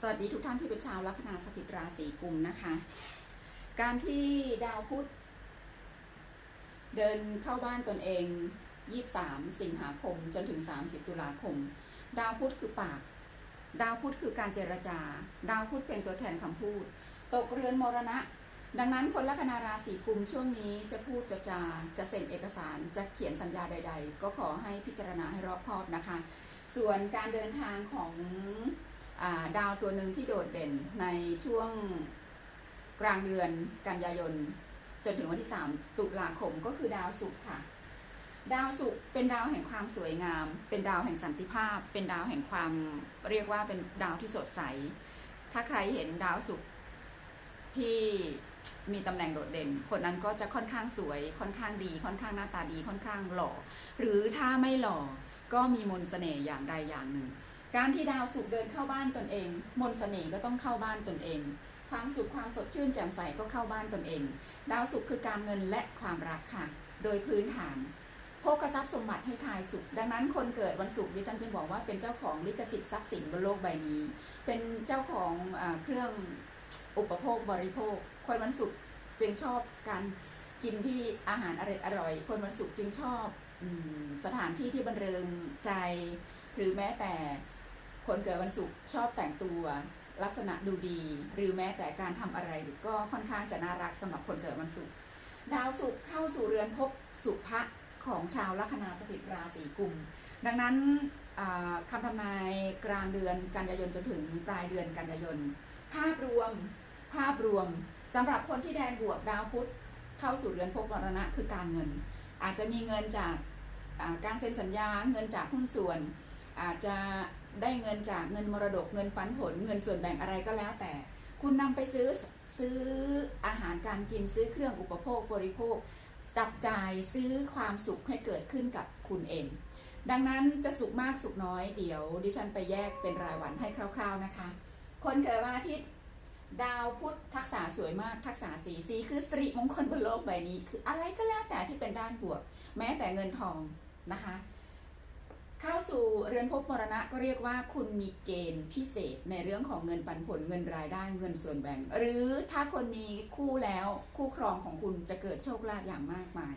สวัสดีทุกท่านที่เป็นชาวลัคนาสถิตราศีกุมนะคะ การที่ดาวพุธเดินเข้าบ้านตนเอง 23 สิงหาคม จนถึง 30 ตุลาคม ดาวพุธคือปาก ดาวพุธคือการเจรจา ดาวพุธเป็นตัวแทนคำพูด ตกเรือนมรณะ ดังนั้นคนลัคนาราศีกุมช่วงนี้จะพูดจะจา จะเซ็นเอกสาร จะเขียนสัญญาใด ๆ ก็ขอให้พิจารณาให้รอบคอบนะคะ ส่วนการเดินทางของ ดาวตัวหนึ่งที่โดดเด่นในช่วงกลางเดือนกันยายน จนถึงวันที่ 3 ตุลาคมก็คือดาวศุกร์ค่ะ ดาวศุกร์เป็นดาวแห่งความสวยงาม เป็นดาวแห่งสันติภาพ เป็นดาวแห่งความเรียกว่าเป็นดาวที่สดใส ถ้าใครเห็นดาวศุกร์ที่มีตำแหน่งโดดเด่น คนนั้นก็จะค่อนข้างสวย ค่อนข้างดี ค่อนข้างหน้าตาดี ค่อนข้างหล่อ หรือถ้าไม่หล่อ ก็มีมนต์เสน่ห์อย่างใดอย่างหนึ่ง การที่ดาวสุขเดินเข้าบ้านตนเอง มนต์เสน่ห์ก็ต้องเข้าบ้านตนเอง ความสุขความสดชื่นแจ่มใสก็เข้าบ้านตนเอง ดาวสุขคือการเงินและความรักค่ะ โดยพื้นฐานโภคทรัพย์สมบัติให้ทายสุข ดังนั้นคนเกิดวันศุกร์ดิฉันจึงบอกว่าเป็นเจ้าของลิขสิทธิ์ทรัพย์สินบนโลกใบนี้ เป็นเจ้าของอเครื่องอุปโภคบริโภค คนวันศุกร์จึงชอบการกินที่อาหารอร่อยอร่อย คนวันศุกร์จึงชอบอสถานที่ที่บันเริงใจ หรือแม้แต่ คนเกิดวันศุกร์ชอบแต่งตัว ลักษณะดูดี หรือแม้แต่การทำอะไรก็ค่อนข้างจะน่ารักสำหรับคนเกิดวันศุกร์ดาวศุกร์เข้าสู่เรือนภพสุภะของชาวลัคนาสถิตราศีกุม ดังนั้นอ่าคำทำนายกลางเดือนกันยายนจนถึงปลายเดือนกันยายน ภาพรวมภาพรวมสำหรับคนที่แดนบวกดาวพุธเข้าสู่เรือนภพมรณะคือการเงิน อาจจะมีเงินจากการเซ็นสัญญาเงินจากหุ้นส่วน อาจจะ ได้เงินจากเงินมรดกเงินปันผล เงินส่วนแบ่งอะไรก็แล้วแต่ คุณนำไปซื้อซื้ออาหารการกินซื้อเครื่องอุปโภคบริโภค จับจ่ายซื้อความสุขให้เกิดขึ้นกับคุณเอง ดังนั้นจะสุขมากสุขน้อยเดี๋ยว ดิฉันไปแยกเป็นรายวันให้คร่าว ๆนะคะ คนเกิดวันอาทิตย์ดาวพุธทักษะสวยมากทักษะสีสีคือสิริมงคลบนโลกใบนี้ คืออะไรก็แล้วแต่ที่เป็นด้านบวก แม้แต่เงินทองนะคะ เข้าสู่เรือนภพมรณะก็เรียกว่าคุณมีเกณฑ์พิเศษในเรื่องของเงินปันผลเงินรายได้เงินส่วนแบ่ง หรือถ้าคนมีคู่แล้วคู่ครองของคุณจะเกิดโชคลาภอย่างมากมาย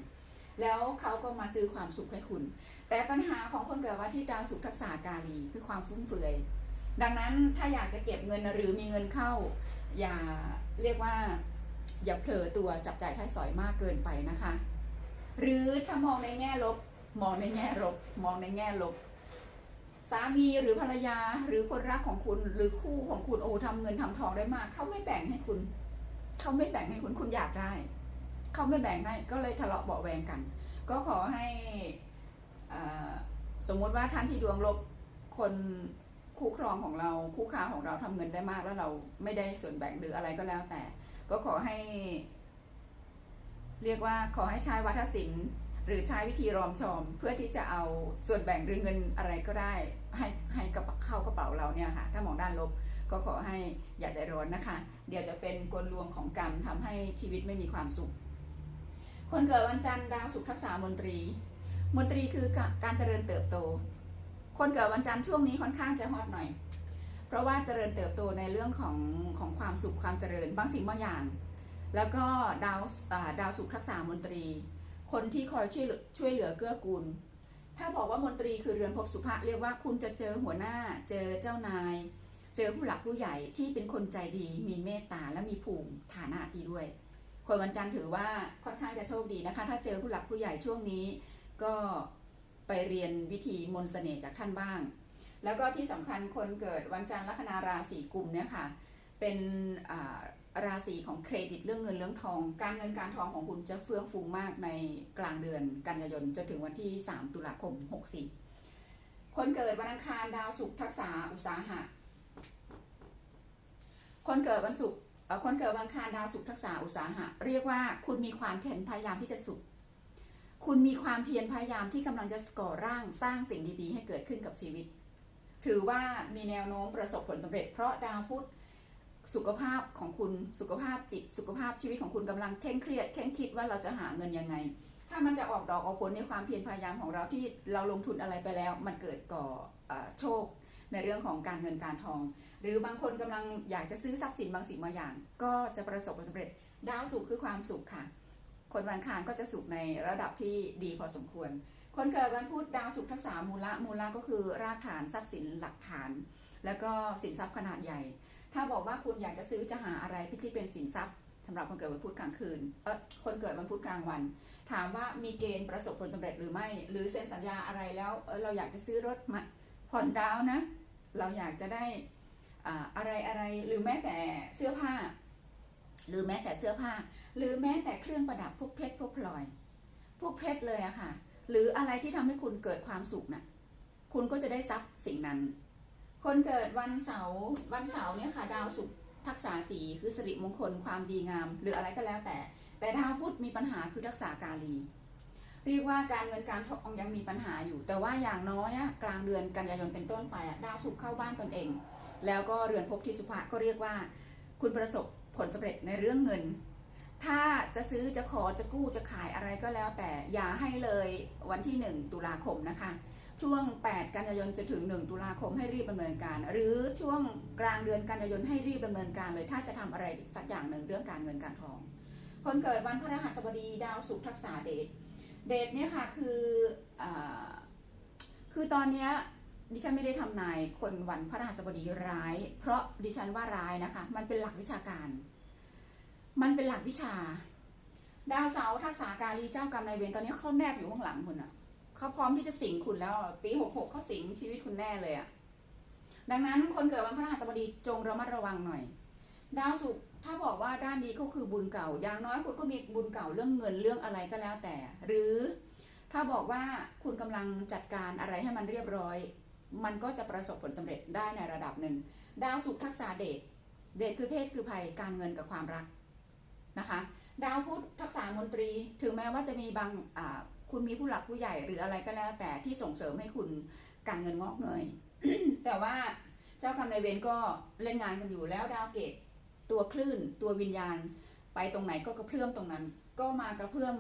แล้วเขาก็มาซื้อความสุขให้คุณ แต่ปัญหาของคนเกิดวันที่ดาวสุขทักษากาลีคือความฟุ่มเฟือย ดังนั้นถ้าอยากจะเก็บเงินหรือมีเงินเข้า อย่าเรียกว่าอย่าเผลอตัวจับจ่ายใช้สอยมากเกินไปนะคะ หรือถ้ามองในแง่ลบ มองในแง่ลบมองในแง่ลบ สามีหรือภรรยาหรือคนรักของคุณหรือคู่ของคุณโอ้ทำเงินทำทองได้มากเขาไม่แบ่งให้คุณเขาไม่แบ่งให้คุณคุณอยากได้เขาไม่แบ่งให้ก็เลยทะเลาะเบาแวงกัน ก็ขอให้สมมติว่าท่านที่ดวงลบคนคู่ครองของเราคู่ค้าของเราทำเงินได้มากแล้วเราไม่ได้ส่วนแบ่งหรืออะไรก็แล้วแต่ ก็ขอให้ เรียกว่าขอให้ใช้วัฒศิลป์ หรือใช้วิธีรอมชอมเพื่อที่จะเอาส่วนแบ่งหรือเงินอะไรก็ได้ ให้ให้กระเป๋าเข้ากระเป๋าเราเนี่ยค่ะ ถ้ามองด้านลบก็ขอให้อย่าใจร้อนนะคะ เดี๋ยวจะเป็นกลลวงของกรรมทำให้ชีวิตไม่มีความสุข คนเกิดวันจันทร์ดาวสุขทักษามนตรี มนตรีคือการเจริญเติบโต คนเกิดวันจันทร์ช่วงนี้ค่อนข้างจะฮอตหน่อย เพราะว่าเจริญเติบโตในเรื่องของของความสุขความเจริญบางสิ่งบางอย่าง แล้วก็ดาวดาวสุขทักษามนตรี คนที่คอยช่วยเหลือช่วยเหลือเกื้อกูล ถ้าบอกว่ามนตรีคือเรือนภพสุภะเรียกว่าคุณจะเจอหัวหน้า เจอเจ้านาย เจอผู้หลักผู้ใหญ่ที่เป็นคนใจดี มีเมตตาและมีภูมิฐานะดีด้วย คนวันจันทร์ถือว่าค่อนข้างจะโชคดีนะคะ ถ้าเจอผู้หลักผู้ใหญ่ช่วงนี้ ก็ไปเรียนวิธีมนต์เสน่ห์จากท่านบ้าง แล้วก็ที่สำคัญคนเกิดวันจันทร์ลัคนาราศีกุมเนี่ยค่ะ เป็นอ่า ราศีของเครดิตเรื่องเงินเรื่องทอง การเงินการทองของคุณจะเฟื่องฟูมากในกลางเดือนกันยายนจนถึงวันที่ 3 ตุลาคม 64 คนเกิดวันอังคารดาวศุกร์ทักษะอุตสาหะ คนเกิดวันศุกร์คนเกิดวันอังคารดาวศุกร์ทักษะอุตสาหะ เรียกว่าคุณมีความเพียรพยายามที่จะสุข คุณมีความเพียรพยายามที่กำลังจะก่อร่างสร้างสิ่งดีๆ ให้เกิดขึ้นกับชีวิต ถือว่ามีแนวโน้มประสบผลสำเร็จเพราะดาวพุธ สุขภาพของคุณสุขภาพจิต สุขภาพชีวิตของคุณกำลังเคร่งเครียดเคร่งคิดว่าเราจะหาเงินยังไง ถ้ามันจะออกดอกออกผลในความเพียรพยายามของเราที่เราลงทุนอะไรไปแล้ว มันเกิดก่ออโชคในเรื่องของการเงินการทอง หรือบางคนกำลังอยากจะซื้อทรัพย์สินบางสิ่งบางอย่าง ก็จะประสบผลสำเร็จดาวสุขคือความสุขค่ะ คนวันอังคารก็จะสุขในระดับที่ดีพอสมควร คนเกิดวันพุธดาวสุขทักษะมูละมูละก็คือรากฐานทรัพย์สินหลักฐาน แล้วก็สินทรัพย์ขนาดใหญ่ ถ้าบอกว่าคุณอยากจะซื้อจะหาอะไรที่เป็นสินทรัพย์สำหรับคนเกิดวันพุธกลางคืนเออคนเกิดวันพุธกลางวัน ถามว่ามีเกณฑ์ประสบผลสำเร็จหรือไม่ หรือเซ็นสัญญาอะไรแล้วเเราอยากจะซื้อรถมาผ่อนดาวน์นะเราอยากจะได้อ่าอะไรอะไรหรือแม้แต่เสื้อผ้า หรือแม้แต่เสื้อผ้า หรือแม้แต่เครื่องประดับพวกเพชรพวกพลอย พวกเพชรเลยอะค่ะ หรืออะไรที่ทำให้คุณเกิดความสุขน่ะคุณก็จะได้ทรัพย์สิ่งนั้น คนเกิดวันเสาร์วันเสาร์เนี่ยค่ะ ดาวศุกร์ทักษะสีคือสิริมงคลความดีงาม หรืออะไรก็แล้วแต่ แต่ดาวพุธมีปัญหาคือทักษะกาลี เรียกว่าการเงินการทองยังมีปัญหาอยู่ แต่ว่าอย่างน้อยกลางเดือนกันยายนเป็นต้นไปดาวศุกร์เข้าบ้านตนเอง แล้วก็เรือนภพที่สุภะก็เรียกว่า คุณประสบผลสำเร็จในเรื่องเงิน ถ้าจะซื้อจะขอจะกู้จะขายอะไรก็แล้วแต่อย่าให้เลยวันที่ 1 ตุลาคมนะคะ ช่วง 8 กันยายนจะถึง 1 ตุลาคมให้รีบดำเนินการ หรือช่วงกลางเดือนกันยายนให้รีบดำเนินการเลย ถ้าจะทำอะไรสักอย่างหนึ่งเรื่องการเงินการทอง คนเกิดวันพฤหัสบดีดาวศุกร์ทักษะเดชเดชเนี่ยค่ะคืออคือตอนเนี้ยดิฉันไม่ได้ทำนายคนวันพฤหัสบดีร้าย เพราะดิฉันว่าร้ายนะคะ มันเป็นหลักวิชาการ มันเป็นหลักวิชา ดาวเสาร์ทักษะกาลีเจ้ากรรมนายเวรตอนนี้เขาแนบอยู่ข้างหลังคุณอะ เขาพร้อมที่จะสิงคุณแล้ว ปีหกหกเขาสิงชีวิตคุณแน่เลยอะดังนั้นคนเกิดวันพฤหัสบดีจงระมัดระวังหน่อย ดาวศุกร์ถ้าบอกว่าด้านนี้ก็คือบุญเก่า อย่างน้อยคุณก็มีบุญเก่าเรื่องเงินเรื่องอะไรก็แล้วแต่ หรือถ้าบอกว่าคุณกำลังจัดการอะไรให้มันเรียบร้อย มันก็จะประสบผลสำเร็จได้ในระดับหนึ่ง ดาวศุกร์ทักษะเดชเดชคือเพศคือภัยการเงินกับความรักนะคะ ดาวพุธทักษะมนตรีถึงแม้ว่าจะมีบางอ่า คุณมีผู้หลักผู้ใหญ่หรืออะไรก็แล้วแต่ที่ส่งเสริมให้คุณการเงินงอกเงย แต่ว่าเจ้ากรรมนายเวรก็เล่นงานกันอยู่แล้วดาวเกตตัวคลื่นตัววิญญาณ ไปตรงไหนก็กระเพื่อมตรงนั้น ก็มากระเพื่อม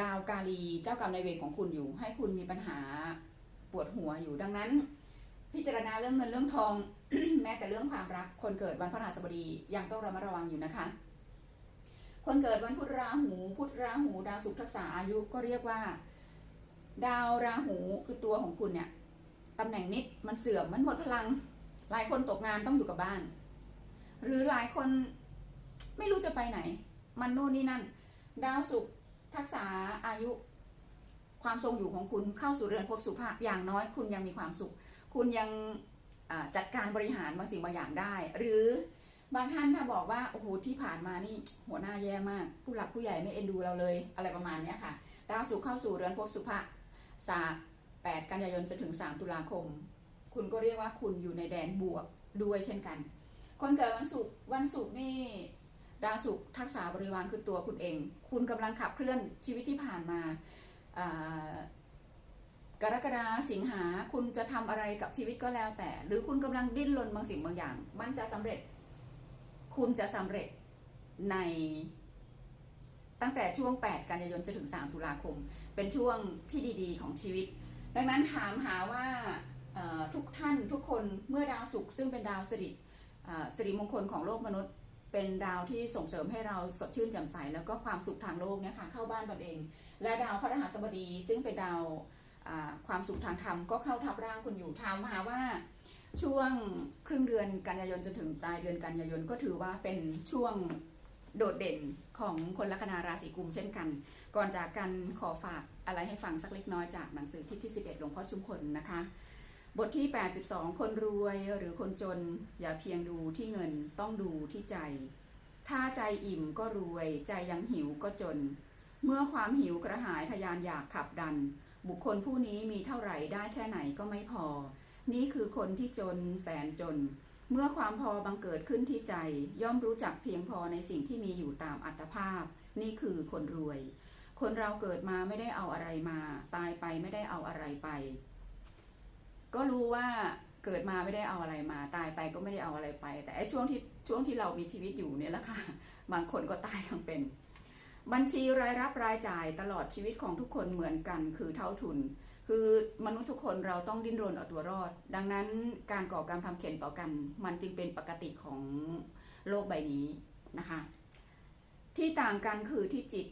ดาวกาลีเจ้ากรรมนายเวรของคุณอยู่ ให้คุณมีปัญหาปวดหัวอยู่ดังนั้น พิจารณาเรื่องเงินเรื่องทอง แม้แต่เรื่องความรักคนเกิดวันพฤหัสบดียังต้องระมัดระวังอยู่นะคะ คนเกิดวันพุธราหู พุธราหูดาวศุกร์ทักษะอายุก็เรียกว่า ดาวราหูคือตัวของคุณเนี่ยตำแหน่งนิดมันเสื่อมมันหมดพลัง หลายคนตกงานต้องอยู่กับบ้าน หรือหลายคนไม่รู้จะไปไหน มันโน่นนี่นั่น ดาวศุกร์ทักษะอายุ ความทรงอยู่ของคุณเข้าสู่เรือนภพสุภาพอย่างน้อยคุณยังมีความสุข คุณยังจัดการบริหารบางสิ่งบางอย่างได้ หรือ บางท่านถ้าบอกว่าโอ้โหที่ผ่านมานี่หัวหน้าแย่มาก ผู้หลักผู้ใหญ่ไม่เอ็นดูเราเลยอะไรประมาณนี้ค่ะดาวศุกร์เข้าสู่เรือนภพสุภาสา8กันยายนจนถึง 3 ตุลาคม คุณก็เรียกว่าคุณอยู่ในแดนบวกด้วยเช่นกัน คนเกิดวันศุกร์วันศุกร์นี่ดาวศุกร์ทักษะบริวารคือตัวคุณเอง คุณกำลังขับเคลื่อนชีวิตที่ผ่านมาอ่ากรกฎาสิงหาคุณจะทำอะไรกับชีวิตก็แล้วแต่ หรือคุณกำลังดิ้นรนบางสิ่งบางอย่าง มันจะสำเร็จ คุณจะสำเร็จในตั้งแต่ช่วง 8 กันยายนจนถึง 3 ตุลาคม เป็นช่วงที่ดี ๆ ของชีวิต ดังนั้นถามหาว่าทุกท่านทุกคนเมื่อดาวศุกร์ซึ่งเป็นดาวสิริสิริมงคลของโลกมนุษย์ เป็นดาวที่ส่งเสริมให้เราสดชื่นแจ่มใส แล้วก็ความสุขทางโลกเนี่ยค่ะเข้าบ้านตนเอง และดาวพฤหัสบดีซึ่งเป็นดาวความสุขทางธรรมก็เข้าทับร่างคุณอยู่ถามหาว่า ช่วงครึ่งเดือนกันยายนจนถึงปลายเดือนกันยายนก็ถือว่าเป็นช่วงโดดเด่นของคนลัคนาราศีกุมเช่นกัน ก่อนจากกันขอฝากอะไรให้ฟังสักเล็กน้อยจากหนังสือที่ที่ 11 หลวงพ่อชุมพลนะคะ บทที่ 82 คนรวยหรือคนจน อย่าเพียงดูที่เงินต้องดูที่ใจ ถ้าใจอิ่มก็รวย ใจยังหิวก็จน เมื่อความหิวกระหายทยานอยากขับดัน บุคคลผู้นี้มีเท่าไหร่ได้แค่ไหนก็ไม่พอ นี่คือคนที่จนแสนจน เมื่อความพอบังเกิดขึ้นที่ใจ ย่อมรู้จักเพียงพอในสิ่งที่มีอยู่ตามอัตภาพ นี่คือคนรวย คนเราเกิดมาไม่ได้เอาอะไรมา ตายไปไม่ได้เอาอะไรไป ก็รู้ว่าเกิดมาไม่ได้เอาอะไรมา ตายไปก็ไม่ได้เอาอะไรไป แต่ไอ้ช่วงที่ช่วงที่เรามีชีวิตอยู่เนี่ยแหละค่ะบางคนก็ตายทั้งเป็น บัญชีรายรับรายจ่ายตลอดชีวิตของทุกคนเหมือนกันคือเท่าทุน คือมนุษย์ทุกคนเราต้องดิ้นรนเอาตัวรอด ดังนั้นการก่อกรรมทำเข็นต่อกัน มันจึงเป็นปกติของโลกใบนี้นะคะ ที่ต่างกันคือที่จิต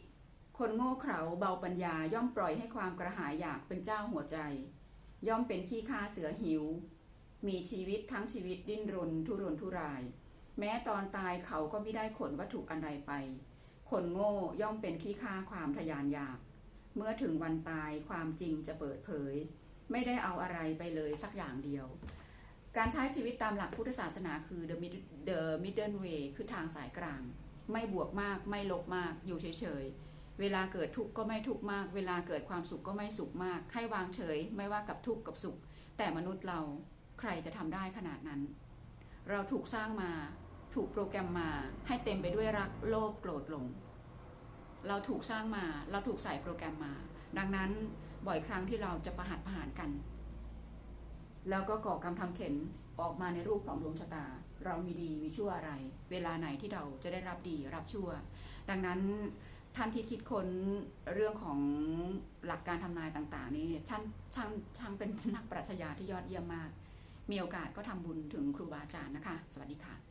คนโง่เขลาเบาปัญญาย่อมปล่อยให้ความกระหายอยากเป็นเจ้าหัวใจ ย่อมเป็นขี้ข้าเสือหิว มีชีวิตทั้งชีวิตดิ้นรนทุรนทุราย แม้ตอนตายเขาก็ไม่ได้ขนวัตถุอันใดไป คนโง่ย่อมเป็นขี้ข้าความทะยานอยาก เมื่อถึงวันตายความจริงจะเปิดเผย ไม่ได้เอาอะไรไปเลยสักอย่างเดียว การใช้ชีวิตตามหลักพุทธศาสนาคือ the mid- the middle way คือทางสายกลาง ไม่บวกมากไม่ลบมากอยู่เฉยๆ เวลาเกิดทุกข์ก็ไม่ทุกข์มาก เวลาเกิดความสุขก็ไม่สุขมาก ให้วางเฉย ไม่ว่ากับทุกข์กับสุข แต่มนุษย์เราใครจะทำได้ขนาดนั้น เราถูกสร้างมา ถูกโปรแกรมมาให้เต็มไปด้วยรักโลภโกรธหลง เราถูกสร้างมาเราถูกใส่โปรแกรมมา ดังนั้นบ่อยครั้งที่เราจะประหัตประหารกัน แล้วก็ก่อกรรมทำเข็นออกมาในรูปของดวงชะตา เรามีดีมีชั่วอะไร เวลาไหนที่เราจะได้รับดีรับชั่ว ดังนั้นท่านที่คิดค้นเรื่องของหลักการทำนายต่าง ๆ นี่ช่างช่างช่างเป็นนักปรัชญาที่ยอดเยี่ยมมาก มีโอกาสก็ทำบุญถึงครูบาอาจารย์นะคะ สวัสดีค่ะ